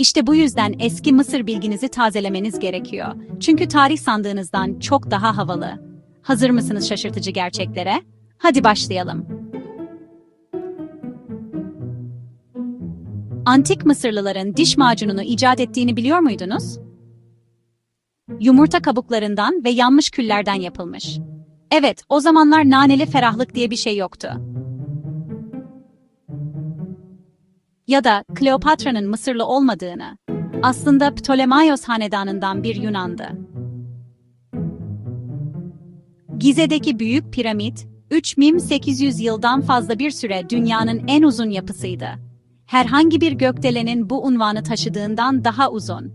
İşte bu yüzden eski Mısır bilginizi tazelemeniz gerekiyor. Çünkü tarih sandığınızdan çok daha havalı. Hazır mısınız şaşırtıcı gerçeklere? Hadi başlayalım. Antik Mısırlıların diş macununu icat ettiğini biliyor muydunuz? Yumurta kabuklarından ve yanmış küllerden yapılmış. Evet, o zamanlar naneli ferahlık diye bir şey yoktu. Ya da Kleopatra'nın Mısırlı olmadığını, aslında Ptolemaios hanedanından bir Yunandı. Gize'deki Büyük Piramit, 3800 yıldan fazla bir süre dünyanın en uzun yapısıydı. Herhangi bir gökdelenin bu unvanı taşıdığından daha uzun.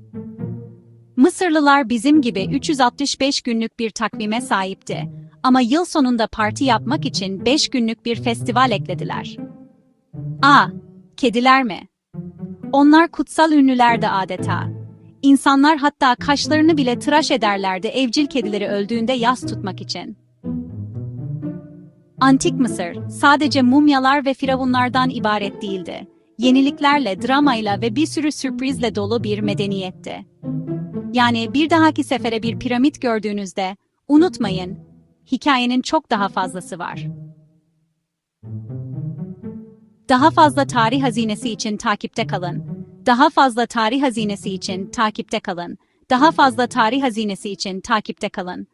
Mısırlılar bizim gibi 365 günlük bir takvime sahipti. Ama yıl sonunda parti yapmak için 5 günlük bir festival eklediler. A. Kediler mi? Onlar kutsal ünlülerdi adeta. İnsanlar hatta kaşlarını bile tıraş ederlerdi evcil kedileri öldüğünde yas tutmak için. Antik Mısır sadece mumyalar ve firavunlardan ibaret değildi. Yeniliklerle, dramayla ve bir sürü sürprizle dolu bir medeniyetti. Yani bir dahaki sefere bir piramit gördüğünüzde unutmayın, hikayenin çok daha fazlası var. Daha fazla tarih hazinesi için takipte kalın. Daha fazla tarih hazinesi için takipte kalın. Daha fazla tarih hazinesi için takipte kalın.